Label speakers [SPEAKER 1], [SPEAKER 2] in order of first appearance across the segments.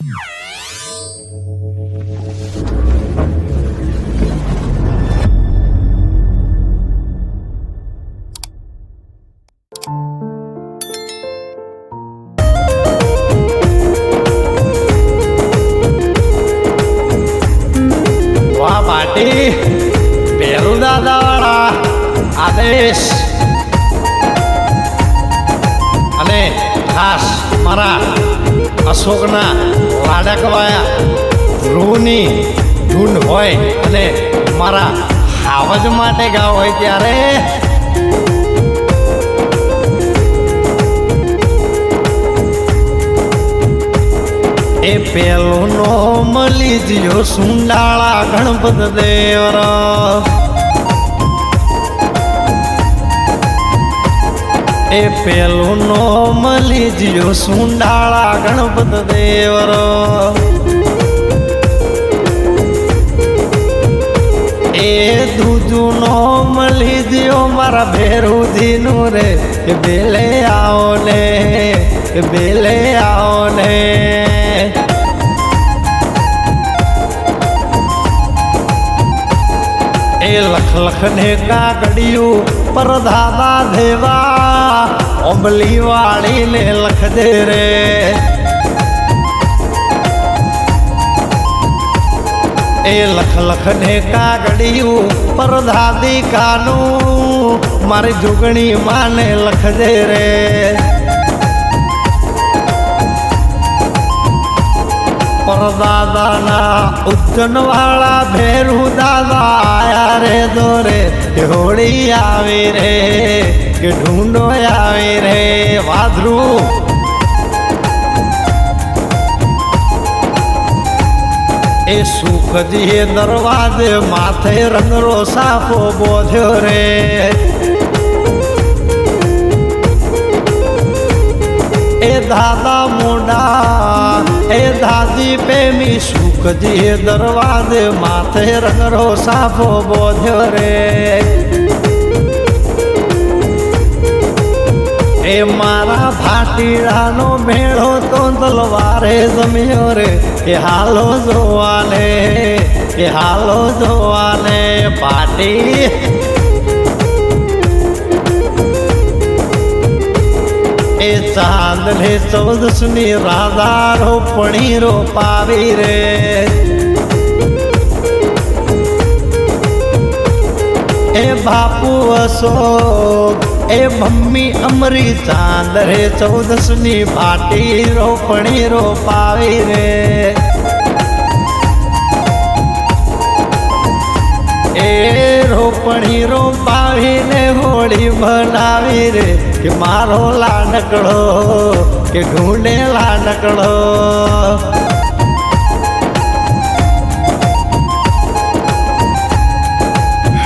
[SPEAKER 1] પાટી. પેલું દાદાવાળા આદેશ. અને ખાસ મારા અશોકના લાડકવાયા રૂની ધૂન હોય અને મારા આવજ માટે ગાવ હોય ત્યારે. એ પેલો નો મળી જ્યો સુંડાળા ગણપત દેવરા. એ પેલું નો મળી જ્યો સુંડાળા ગણપત દેવરો. એ દૂજું નો મળી જ્યો મારા ભેરુજી નું રે બેલે આવો ને બેલે આવો ને એ લખ લખ ને કાકડિયું પર દાદા દેવા ઓબલી વાળીને લખ દે રે. એ લખ લખ ને કાગડિયું પર દાદી કાનું, મારી જુગણી માને લખ દે રે. પરદાદાના ઉજ્જન વાળા ભેરુ દાદા આયા રે દોરે હોળી આવી રે, કે ઢૂંઢો આવી રે વાદરું એ સુખજી દરવાજે માથે રંગરો સાફો બોધ્યો રે. એ દાદા મોડા એ દાદી પ્રેમી સુખજી દરવાજે માથે રંગરો સાફો બોધ્યો રે. એ મારા ભાટીડાનો મેળો તો તલવારે જમ્યો રે. એ હાલો જોવાને એ હાલો જોવાને પાટી ચાંદ ને ચૌદસની રાધા રો પાવી રે. એ બાપુ અશોક, એ મમ્મી અમરી ચાંદ રે ચૌદસની પાટી રોપણી રોપાવી રે. એ રોપણી રોપાવીને હોળી બનાવી રે. કે મારો લાડકડો કે ઢૂંઢે લાડકડો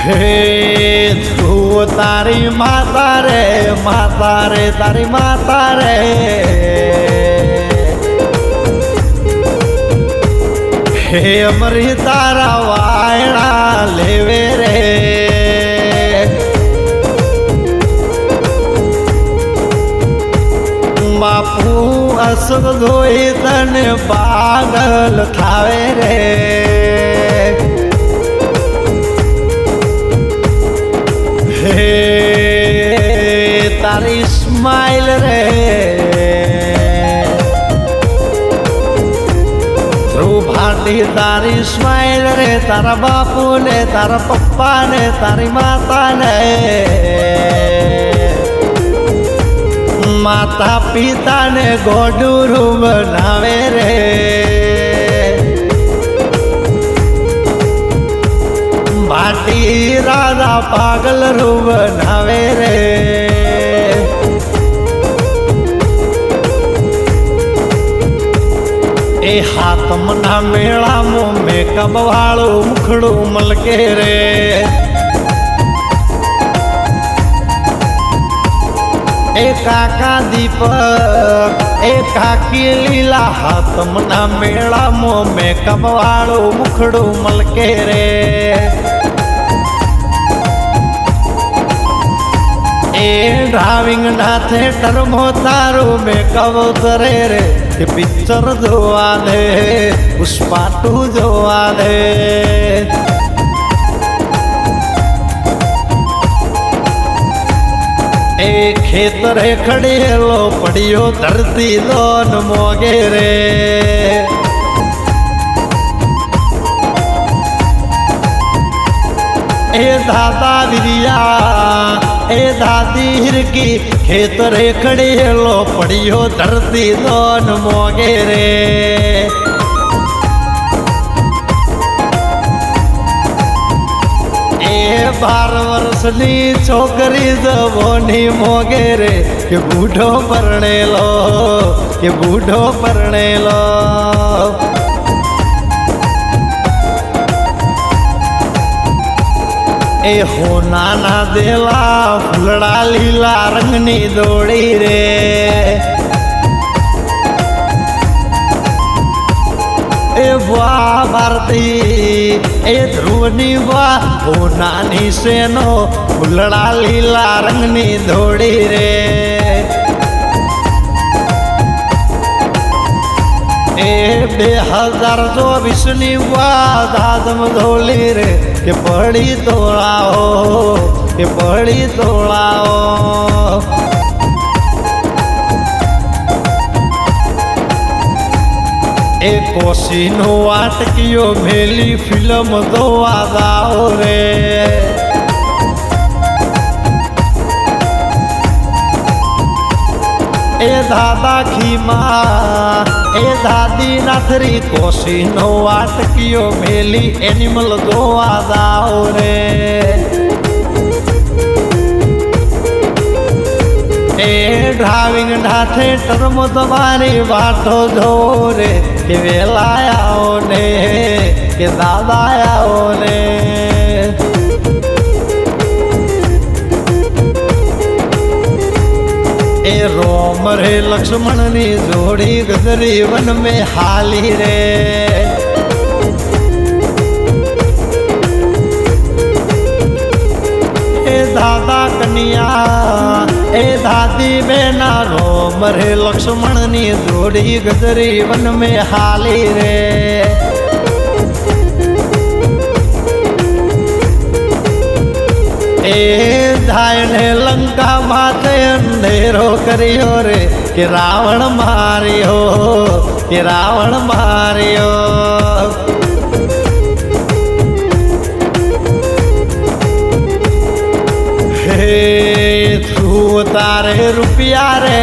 [SPEAKER 1] હે ધ્રુવ તારી માતા રે માતા રે, તારી માતા રે. હે અમરી તારા વાયણા લેવે રે અસર ધોઈ તને પાગલ થાવે રે. હે, તારી સ્માઈલ રે. ધ્રુવ ભાટી તારી સ્માઈલ રે. તારા બાપુ ને તારા પપ્પા ને તારી માતા ને માતા પિતાને ગોડુરું બનાવે રે. ભાટી રાધા પાગલ રૂ બનાવે રે. એ હાથમના મેળામાં મેકઅપ વાળું મુખડું મલકે રે. એ કાકા દીપક, એ કાકી લીલા હાથમના મેળામાં મેં વાળું મુખડું મલકે રે. એ ડ્રાવિંગ નાથે ટર્મો તારું મેકઅપ તરે રે કે પિક્ચર જોવા દે, પુષ્પા ટુ જોવા દે. એ ખેતરે ખડેલો પડ્યો ધરતી લોન મોગે રે. એ દાદા વિરિયા, એ દાદી હિરકી, ખેતરે ખડેલો પડ્યો ધરતી લોન મોગે રે. બાર વર્ષની છોકરી જવોની મોગે રે, કે બૂઢો પરણેલો, કે બૂઢો પરણેલો. એ હોનાના દેલા ફૂલડા લીલા રંગની દોડી રે. એ વાહ ભારતી એ ધ્રુવની વાહ હોનાની સેનો ફૂલડા લીલા રંગની ધોળી રે. એ બે હજાર ચોવીસની વાત આદમ ધોલી રે. કે પડી તોળાઓ, કે પડી તોળાઓ. એ કોશીનો વાટકીઓ મેલી ફિલ્મ જોવા જાઓ રે. એ દાદા ખીમા એ દાદી નાથરી કોશીનો વાટકીઓ મેલી એનિમલ જોવા જાઓ રે. એ ડ્રાઇવિંગ ના ટર્મ તમારી વાટો જોરે કે વેલા આવો ને કે દાદા આવો ને એ રોમ રે લક્ષ્મણની જોડી ગજરી વન में હાલી રે. દાદા કન્યા દાદી બેના રોમ લક્ષ્મણની જોડી ગજરી વન મે હાલી રે. એ ધાયને લંકા માથે અંધેરો કર્યો રે કે રાવણ માર્યો, કે રાવણ માર્યો. હે તું તારે રૂપિયા રે.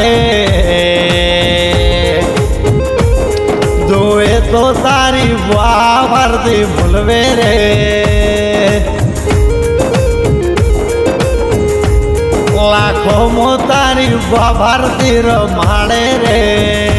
[SPEAKER 1] જોએ તો તારી વાહ ભારતી ભૂલવે રે. લાખો મોતારી ભારતી રમાડે રે.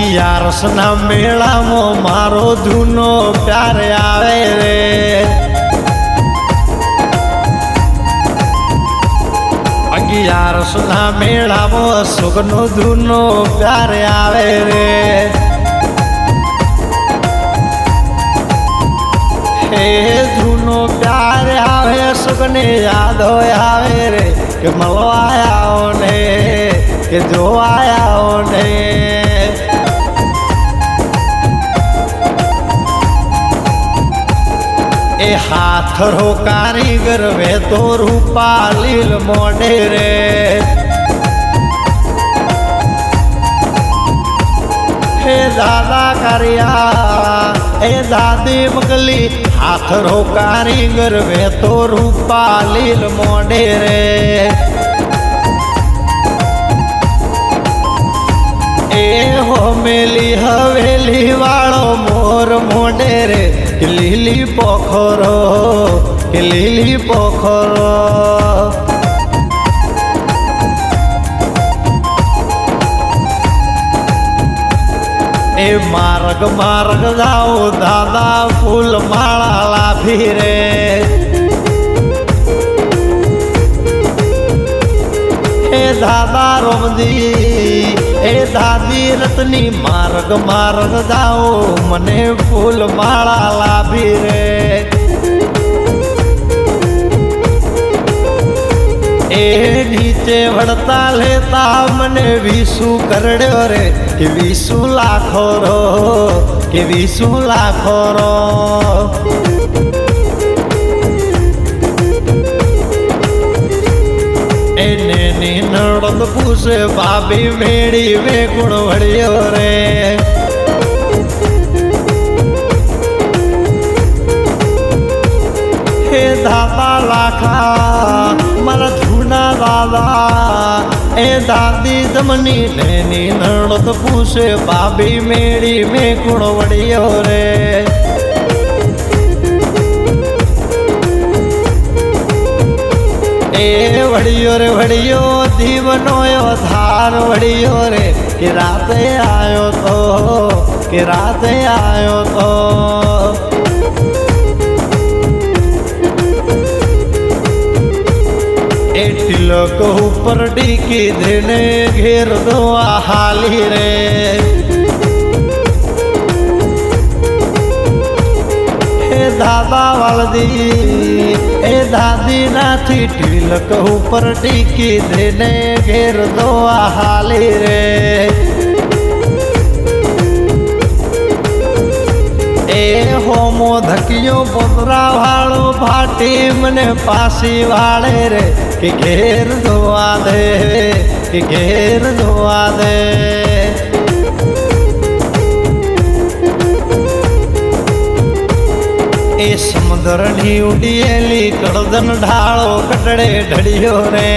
[SPEAKER 1] અગિયારસ ના મેળામાં મારો જૂનો પ્યાર આવે રે. અગિયારસના મેળામાં સુખનો જૂનો પ્યાર આવે રે. હે જૂનો પ્યાર આવે સુખને યાદ આવે રે. કે મળવા આવો ને, કે જોવા આવો ને. હાથરો કારીગર વે તો રૂપા લીલ મોડે રે. હે દાદા કર્યા, એ દાદી મગલી હાથરો કારીગર વે તો રૂપા લીલ મોડે રે. એ હો મેલી હવેલી વાળો મોર મોડે રે. કે લીલી પોખરો કે લીલી પોખરો. એ માર્ગ માર્ગ જાઓ દાદા ફૂલ માળા લાભી રે. દાદા રોમજી હે દાદી રતની માર્ગ માર્ગ જાઓ, મને ફૂલ માળા લાભી રે. એ નીચે વળતા લેતા મને વિસુ કરડ્યો રે. કે વિસુ લાખો રો, કે વિસુ લાખો રો. એને ની નડદ પૂછે, ભાભી, મેળી વે ગુણ વળ્યો રે? હે દાદા લાખા, મારા જૂના દાદા, એ દાદી જમની લેની નણદ પૂછે, ભાભી, મેળી મેં ગુણ વળ્યો રે? એ વડિયો રે વડિયો દીવનો ધાર વડિયો રે કે રાતે આવ્યો તો, કે રાતે આવ્યો તો. એટલો ઉપર ડીકી દેને ઘેર દો હાલી રે. દાદા વાલદી એ દાદી નાથી તિલક ઉપર ટીકી દેને ઘેર દો આ હાલી રે. એ હોમો ધક્યો પોતરા વાળો ફાટી મને પાસી વાળે રે કે ઘેર ધોવા દે, કે ઘેર ધોવા દે. એ સમુદ્રની ઉડીએલી કળદન ઢાળો કટડે ઢળ્યો રે.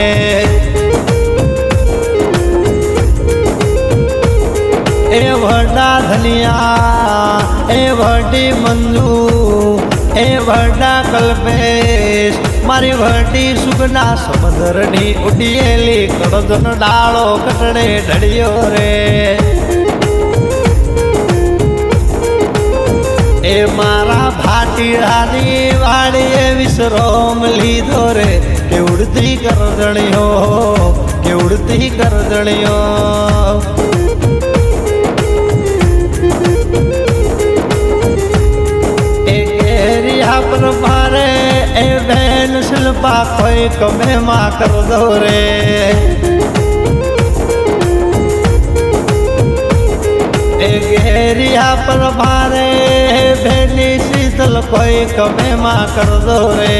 [SPEAKER 1] એ વડા ધનિયા, એ વડી મંજુ, એ વડા કલ્પેશ, મારી વડી સુગના સમુદ્રની ઉડીએલી કળદન ડાળો કટડે ઢળ્યો રે. મારા ભાટીડાની વાળીએ વિશ્રોમ લીધો રે. કે ઉડતી કરજણીઓ કે ઉડતી કરજણીઓ એ કેરિયા પર મારે એ બેન શિલ્પા કોઈ કમે માં કર દો રે. એ ઘેરિયા પર ભારે બેની શીતલ કોઈ કમે માં કર રે.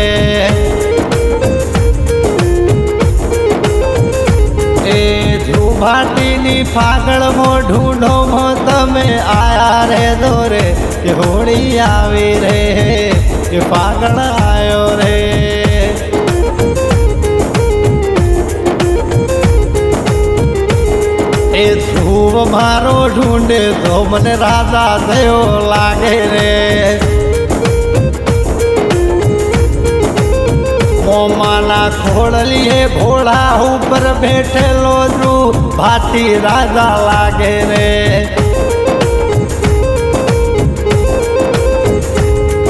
[SPEAKER 1] એ ધ્રુભાટીની ફાગળ મોઢું મો તમે આયા રે દોરે કે હોળી આવી રે, કે ફાગળ આવ્યો રે. એ ધ્રુવ મારો ઢૂંઢે તો મને રાજા થયો લાગે રે. મોમાના ખોળલીએ ભોળા ઉપર બેઠેલો ધ્રુવ ભાતી રાજા લાગે રે.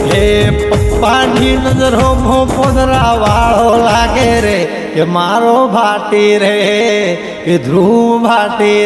[SPEAKER 1] હે પપ્પાની નજરો મો પોદરા વાળો લાગે રે કે મારો ભાતી રે. કે ધ્રુવ ભાટી